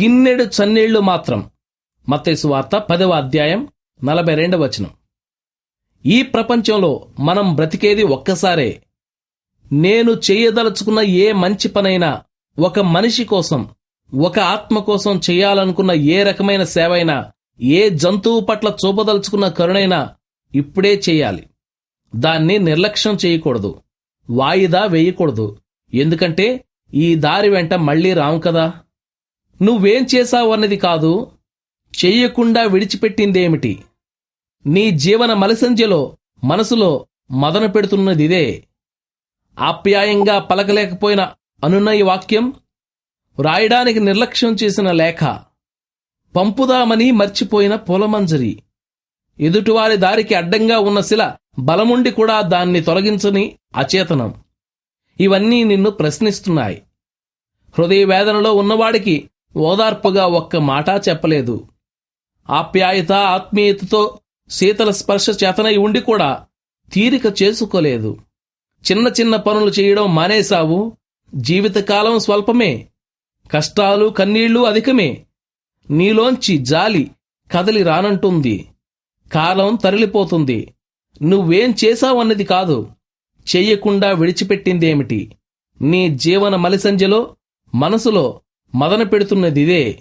గిన్నెడు చన్నీళ్ళు మాత్రం. మత్తేసు వార్త పదవ అధ్యాయం నలభై రెండవ వచనం. ఈ ప్రపంచంలో మనం బ్రతికేది ఒక్కసారే. నేను చేయదలుచుకున్న ఏ మంచి పనైనా ఒక మనిషి కోసం ఒక ఆత్మ కోసం చేయాలనుకున్న ఏ రకమైన సేవైనా ఏ జంతువు పట్ల చూపదలుచుకున్న కరుణైనా ఇప్పుడే చేయాలి. దాన్ని నిర్లక్ష్యం చేయకూడదు. వాయిదా వేయకూడదు. ఎందుకంటే ఈ దారి వెంట మళ్ళీ రాము కదా? నువ్వేం చేశావు అన్నది కాదు చెయ్యకుండా విడిచిపెట్టిందేమిటి? నీ జీవన మలసంజలో మనసులో మదన పెడుతున్నదిదే. ఆప్యాయంగా పలకలేకపోయిన అనునయ వాక్యం వ్రాయడానికి నిర్లక్ష్యం చేసిన లేఖ. పంపుదామని మర్చిపోయిన పూలమంజరి. ఎదుటివారి దారికి అడ్డంగా ఉన్న శిల బలముండి కూడా దాన్ని తొలగించని అచేతనం. ఇవన్నీ నిన్ను ప్రశ్నిస్తున్నాయి. హృదయ వేదనలో ఉన్నవాడికి ఓదార్పుగా ఒక్క మాట చెప్పలేదు. ఆప్యాయత ఆత్మీయతతో శీతల స్పర్శ చేతనై ఉండి కూడా తీరిక చేసుకోలేదు. చిన్న చిన్న పనులు చేయడం మానేశావు. జీవితకాలం స్వల్పమే. కష్టాలు కన్నీళ్ళు అధికమే. నీలోంచి జాలి కదలి రానంటుంది. కాలం తరలిపోతుంది. నువ్వేం చేశావన్నది కాదు. చెయ్యకుండా విడిచిపెట్టిందేమిటి? నీ జీవన మలిసంజలో మనసులో మదన పెడుతున్నదిదే.